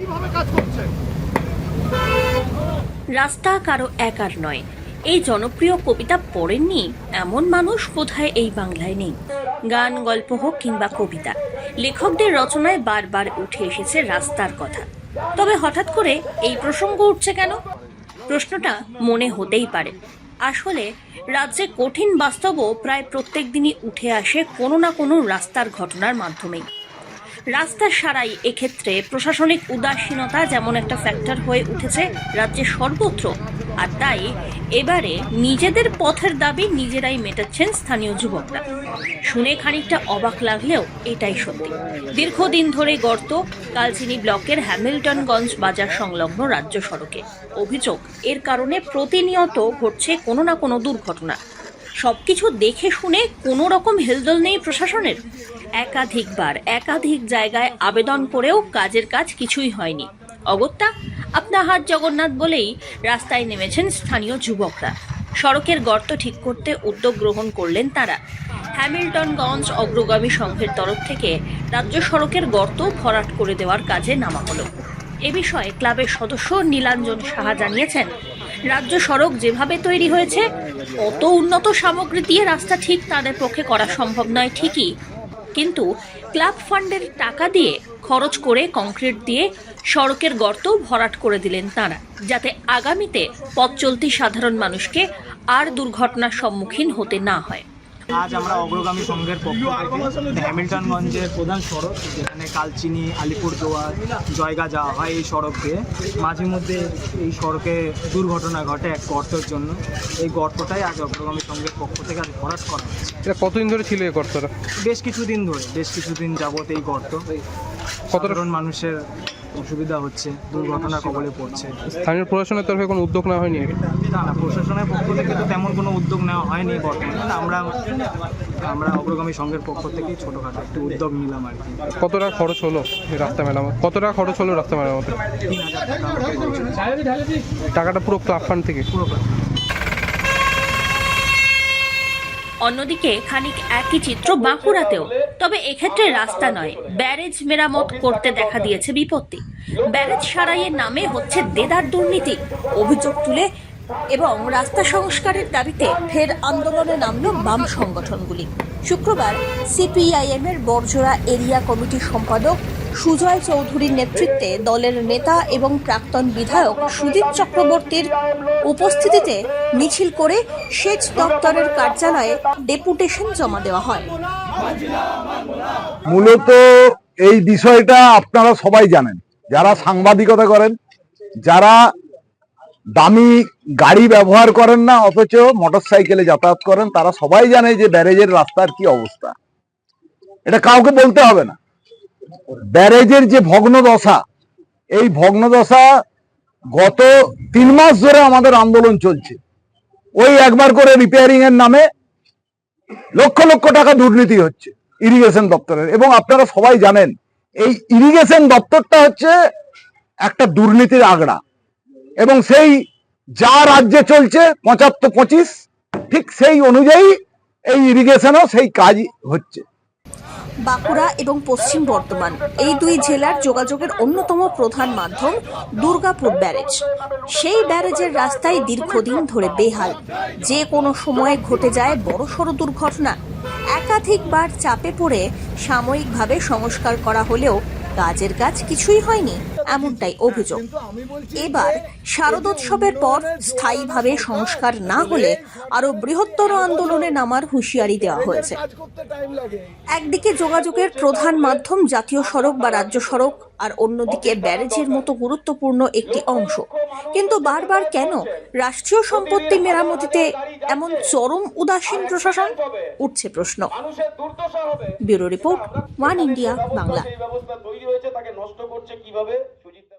কীভাবে কাজ করছে? রাস্তা কারও একার নয়। এই জনপ্রিয় কবিতা পড়েননি এমন মানুষ বোধহয় এই বাংলায় নেই। গান, গল্প হোক কিংবা কবিতা, লেখকদের রচনায় বারবার উঠে এসেছে রাস্তার কথা। তবে হঠাৎ করে এই প্রসঙ্গ উঠছে কেন? প্রশ্নটা মনে হতেই পারে। আসলে রাজ্যে কঠিন বাস্তবও প্রায় প্রত্যেক দিনই উঠে আসে কোনো না কোনো রাস্তার ঘটনার মাধ্যমেই। রাস্তা সারাই এক্ষেত্রে প্রশাসনিক উদাসীনতা যেমন একটা ফ্যাক্টর হয়ে উঠেছে রাজ্যের সর্বত্র, আর তাই এবারে নিজেদের পথের দাবি নিজেরাই মেটাচ্ছেন স্থানীয় যুবকরা। শুনে খানিকটা অবাক লাগলেও এটাই সত্যি। দীর্ঘদিন ধরে গর্ত কালচিনি ব্লকের হ্যামিল্টনগঞ্জ বাজার সংলগ্ন রাজ্য সড়কে। অভিযোগ, এর কারণে প্রতিনিয়ত ঘটছে কোনো না কোনো দুর্ঘটনা। সবকিছু দেখে শুনে কোনো রকম হেলদোল নেই প্রশাসনের? একাধিকবার, একাধিক জায়গায় আবেদন করেও কাজের কাজ কিছুই হয়নি। অগত্যা আপনার হাত জগন্নাথ বলেই রাস্তায় নেমেছেন স্থানীয় যুবকরা। সড়কের গর্ত ঠিক করতে উদ্যোগ গ্রহণ করলেন তারা। হ্যামিল্টনগঞ্জ অগ্রগামী সংঘের তরফ থেকে রাজ্য সড়কের গর্ত ভরাট করে দেওয়ার কাজে নামা হলো। এ বিষয়ে ক্লাবের সদস্য নীলাঞ্জন সাহা জানিয়েছেন রাজ্য সড়ক যেভাবে তৈরি হয়েছে, অত উন্নত সামগ্রী দিয়ে রাস্তা ঠিক তাদের পক্ষে করা সম্ভব নয়, ঠিকই। কিন্তু ক্লাব ফান্ডের টাকা দিয়ে খরচ করে কংক্রিট দিয়ে সড়কের গর্ত ভরাট করে দিলেন তারা, যাতে আগামীতে পথ চলতি সাধারণ মানুষকে আর দুর্ঘটনার সম্মুখীন হতে না হয়। আজ আমরা অগ্রগামী সংঘের পক্ষ থেকে হ্যামিল্টনগঞ্জের প্রধান সড়ক যেখানে কালচিনি আলিপুর আলিপুরদুয়ার জয়গা যাওয়া হয় এই সড়ক দিয়ে মাঝে মধ্যে এই সড়কে দুর্ঘটনা ঘটে এক গর্তের জন্য। এই গর্তটাই আজ অগ্রগামী সংঘের পক্ষ থেকে আজ ভরাট করা হচ্ছে এটা কতদিন ধরে ছিল এই গর্তটা? বেশ কিছুদিন ধরে বেশ কিছুদিন যাবত এই গর্ত। সাধারণ মানুষের অসুবিধা হচ্ছে দুর্ঘটনা কবলে পড়ছে। স্থানীয় প্রশাসনের তরফে কোনো উদ্যোগ নেওয়া হয়নি? না না প্রশাসনের পক্ষ থেকে তো তেমন কোনো উদ্যোগ নেওয়া হয়নি বর্তমানে। আমরা আমরা অগ্রগামী সংঘের পক্ষ থেকে ছোটোখাটো একটু উদ্যোগ নিলাম আর কি। কত টাকা খরচ হলো রাস্তা মেরামত? কত টাকা খরচ হলো রাস্তা মেরামত। টাকাটা পুরো ক্লাব ফান্ড থেকে? পুরো অন্যদিকে খানিক একই চিত্র বাঁকুড়াতেও। তবে এক্ষেত্রে রাস্তা নয়, ব্যারেজ মেরামত করতে দেখা দিয়েছে বিপত্তি। ব্যারেজ সারাইয়ের নামে হচ্ছে দেদার দুর্নীতি। অভিযোগ তুলে এবং রাস্তা সংস্কারের দাবিতে ফের আন্দোলনে নামল বাম সংগঠনগুলি। শুক্রবার সিপিআইএম এর বরজোড়া এরিয়া কমিটির সম্পাদক সুজয় চৌধুরীর নেতৃত্বে দলের নেতা এবং প্রাক্তন বিধায়ক সুদীপ চক্রবর্তীর উপস্থিতিতে মিছিল করে সেচ দপ্তরের কার্যালয়ে ডেপুটেশন জমা দেওয়া হয়। মূলত এই বিষয়টা আপনারা সবাই জানেন। যারা সাংবাদিকতা করেন, যারা দামি গাড়ি ব্যবহার করেন না, অথচ মোটর সাইকেলে যাতায়াত করেন, তারা সবাই জানে যে ব্যারেজের রাস্তার কি অবস্থা। এটা কাউকে বলতে হবে না। ব্যারেজের যে ভগ্ন দশা এই ভগ্ন দশা গত তিন মাস ধরে আমাদের আন্দোলন চলছে। ওই একবার করে রিপেয়ারিং এর নামে লক্ষ লক্ষ টাকা দুর্নীতি হচ্ছে ইরিগেশন দপ্তরের। এবং আপনারা সবাই জানেন, এই ইরিগেশন দপ্তরটা হচ্ছে একটা দুর্নীতির আগড়া এবং সেই যা রাজ্যে চলছে, পঁচাত্তর পঁচিশ, ঠিক সেই অনুযায়ী এই ইরিগেশনও সেই কাজ হচ্ছে। বাঁকুড়া এবং পশ্চিম বর্ধমান। এই দুই জেলার যোগাযোগের অন্যতম প্রধান মাধ্যম দুর্গাপুর ব্যারেজ। সেই ব্যারেজের রাস্তায় দীর্ঘদিন ধরে বেহাল। যে কোনো সময়ে ঘটে যায় বড়সড় দুর্ঘটনা। একাধিকবার চাপে পড়ে সাময়িকভাবে সংস্কার করা হলেও কাজের কাজ কিছুই হয়নি। এমনটাই অভিযোগ। এবার শারদোৎসবের পর স্থায়ীভাবে সংস্কার না হলে আরও বৃহত্তর আন্দোলনে নামার হুঁশিয়ারি দেওয়া হয়েছে। একদিকে যোগাযোগের প্রধান মাধ্যম জাতীয় সড়ক বা রাজ্য সড়ক, আর অন্যদিকে ব্যারেজের মতো গুরুত্বপূর্ণ একটি অংশ। কিন্তু বারবার কেন? রাষ্ট্রীয় সম্পত্তি মেরামতিতে এমন চরম উদাসীন প্রশাসন? উঠছে প্রশ্ন। Bureau report, one India, Bangla. তৈরি হয়েছে, তাকে নষ্ট করছে কীভাবে?